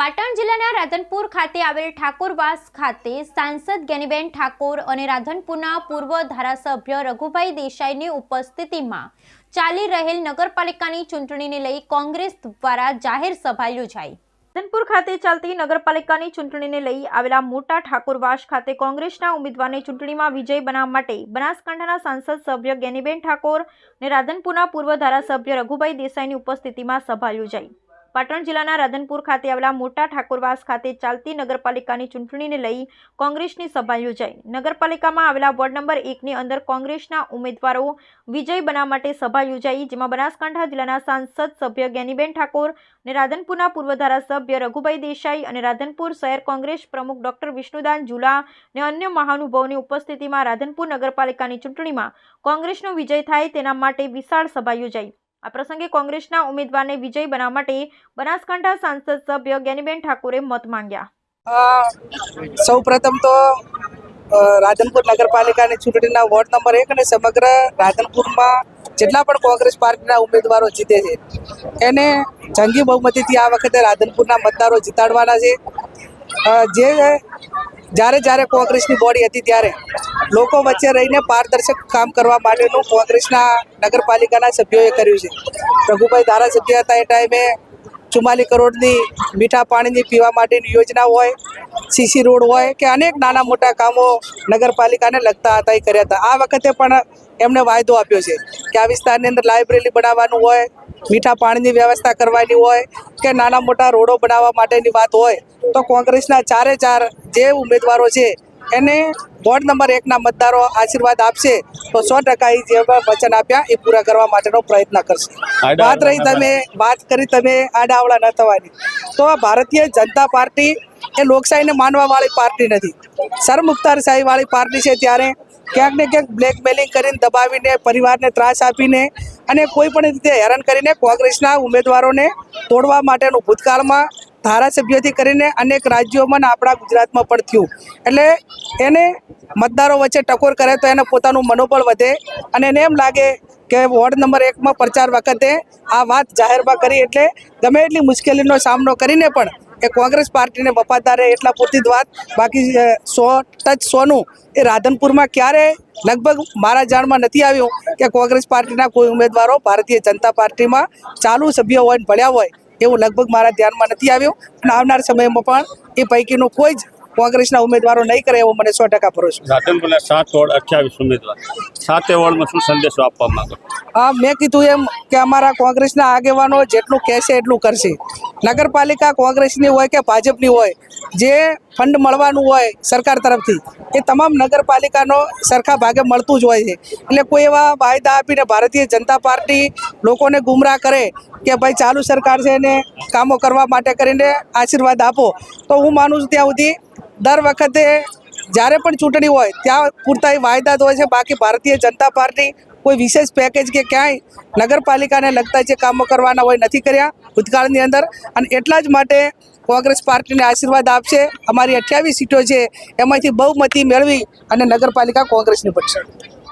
પાટણ જિલ્લાના રાધનપુર ખાતે આવેલ ઠાકોરવાસ ખાતે સાંસદ ગેનીબેન ઠાકોર અને રાધનપુરના પૂર્વ ધારાસભ્ય રઘુભાઈ દેસાઈની ઉપસ્થિતિમાં ચાલી રહેલ નગરપાલિકાની ચૂંટણીને લઈ કોંગ્રેસ દ્વારા જાહેર સભા યોજાઈ. રાધનપુર ખાતે ચાલતી નગરપાલિકાની ચૂંટણીને લઈ આવેલા મોટા ઠાકોરવાસ ખાતે કોંગ્રેસના ઉમેદવારને ચૂંટણીમાં વિજય બનાવવા માટે બનાસકાંઠાના સાંસદ સભ્ય ગેનીબેન ઠાકોર અને રાધનપુરના પૂર્વ ધારાસભ્ય રઘુભાઈ દેસાઈની ઉપસ્થિતિમાં સભા યોજાઈ. પાટણ જિલ્લાના રાધનપુર ખાતે આવેલા મોટા ઠાકોરવાસ ખાતે ચાલતી નગરપાલિકાની ચૂંટણીને લઈ કોંગ્રેસની સભા યોજાઈ. નગરપાલિકામાં આવેલા વોર્ડ નંબર એકની અંદર કોંગ્રેસના ઉમેદવારો વિજય બનાવવા માટે સભા યોજાઈ, જેમાં બનાસકાંઠા જિલ્લાના સાંસદ સભ્ય જ્ઞાનીબેન ઠાકોર અને રાધનપુરના પૂર્વ ધારાસભ્ય રઘુભાઈ દેસાઈ અને રાધનપુર શહેર કોંગ્રેસ પ્રમુખ ડોક્ટર વિષ્ણુદાન ઝુલા અને અન્ય મહાનુભાવોની ઉપસ્થિતિમાં રાધનપુર નગરપાલિકાની ચૂંટણીમાં કોંગ્રેસનો વિજય થાય તેના માટે વિશાળ સભા યોજાઈ. આ પ્રસંગે કોંગ્રેસના ઉમેદવારને વિજય બનાવવા માટે બનાસકાંઠા સાંસદ સભ્ય જ્ઞાનીબેન ઠાકોરે મત માંગ્યા. સૌ પ્રથમ તો રાધનપુર નગરપાલિકાની ચૂંટણીના વોર્ડ નંબર એક અને સમગ્ર રાધનપુરમાં જેટલા પણ કોંગ્રેસ પાર્ટીના ઉમેદવારો જીતે છે, એને જંગી બહુમતીથી આ વખતે રાધનપુરના મતદારો જીતાડવાના છે. જે જ્યારે જ્યારે કોંગ્રેસની બોડી હતી ત્યારે લોકો વચ્ચે રહીને પારદર્શક કામ કરવા માટેનું કોંગ્રેસના નગરપાલિકાના સભ્યોએ કર્યું છે. રઘુભાઈ ધારાસભ્ય હતા એ ટાઈમે ચુમ્માલીસ કરોડની મીઠા પાણીની પીવા માટેની યોજના હોય સીસી રોડ હોય કે અનેક નાના મોટા કામો નગરપાલિકાને લગતા હતા, એ કર્યા હતા. આ વખતે પણ એમણે વાયદો આપ્યો છે કે આ વિસ્તારની અંદર લાઇબ્રેરી બનાવવાનું હોય, મીઠા પાણીની વ્યવસ્થા કરવાની હોય કે નાના મોટા રોડો બનાવવા માટેની વાત હોય, તો કોંગ્રેસના ચારે ચાર જે ઉમેદવારો છે એને વોર્ડ નંબર એકના મતદારો આશીર્વાદ આપશે તો સો ટકા એ જે વચન આપ્યા એ પૂરા કરવા માટેનો પ્રયત્ન કરશે. વાત રહી તમે વાત કરી તમે આડાવડા ન થવાની. તો આ ભારતીય જનતા પાર્ટી એ લોકશાહીને માનવાવાળી પાર્ટી નથી. સરમુખતારશાહી વાળી પાર્ટી છે ત્યારે ક્યાંક ને ક્યાંક બ્લેકમેલિંગ કરીને દબાવીને પરિવારને ત્રાસ આપીને અને કોઈ પણ રીતે હેરાન કરીને કોંગ્રેસના ઉમેદવારોને તોડવા માટેનું ભૂતકાળમાં ધારાસભ્યોથી કરીને અનેક રાજ્યોમાં આપણા ગુજરાતમાં પણ થયું. એટલે એને મતદારો વચ્ચે ટકોર કરે તો એને પોતાનું મનોબળ વધે અને એને એમ લાગે કે વોર્ડ નંબર એકમાં પ્રચાર વખતે આ વાત જાહેરમાં કરી એટલે ગમે એટલી મુશ્કેલીનો સામનો કરીને પણ એ કોંગ્રેસ પાર્ટીને વફાદારે એટલા પૂરતી જ વાત. બાકી સો, ટચ સોનું એ રાધનપુરમાં ક્યારે લગભગ મારા જાણમાં નથી આવ્યું કે કોંગ્રેસ પાર્ટીના કોઈ ઉમેદવારો ભારતીય જનતા પાર્ટીમાં ચાલુ સભ્ય હોય ભળ્યા હોય. એવું લગભગ મારા ધ્યાનમાં નથી આવ્યું. અને આવનાર સમયમાં પણ એ પૈકીનું કોઈ જ કોંગ્રેસના ઉમેદવારો નહીં કરે એવો મને સો ટકા ભરોસો. છે. રાધનપુરના સાત વોર્ડ અઠ્યાવીસ ઉમેદવાર. સાતે વોર્ડમાં શું સંદેશો આપવા માંગો? હા મેં કીધું એમ કે અમારા કોંગ્રેસના આગેવાનો જેટલું કહેશે એટલું કરશે. નગરપાલિકા કોંગ્રેસની હોય કે ભાજપની હોય જે ફંડ મળવાનું હોય સરકાર તરફથી એ તમામ નગરપાલિકાનો સરખા ભાગે મળતું જ હોય છે. એટલે કોઈ એવા વાયદા આપીને ભારતીય જનતા પાર્ટી લોકોને ગુમરાહ કરે કે ભાઈ ચાલુ સરકાર છે એને કામો કરવા માટે કરીને આશીર્વાદ આપો તો હું માનું છું ત્યાં સુધી દર વખતે જ્યારે પણ ચૂંટણી હોય, ત્યાં પૂરતા એ વાયદા જ હોય છે. બાકી ભારતીય જનતા પાર્ટી કોઈ વિશેષ પેકેજ કે ક્યાંય નગરપાલિકાને લગતા જે કામો કરવાના હોય નથી કર્યા ભૂતકાળની અંદર. અને એટલા જ માટે કોંગ્રેસ પાર્ટીને આશીર્વાદ આપશે. અમારી અઠ્યાવીસ સીટો છે, એમાંથી બહુમતી મેળવી અને નગરપાલિકા કોંગ્રેસની બનશે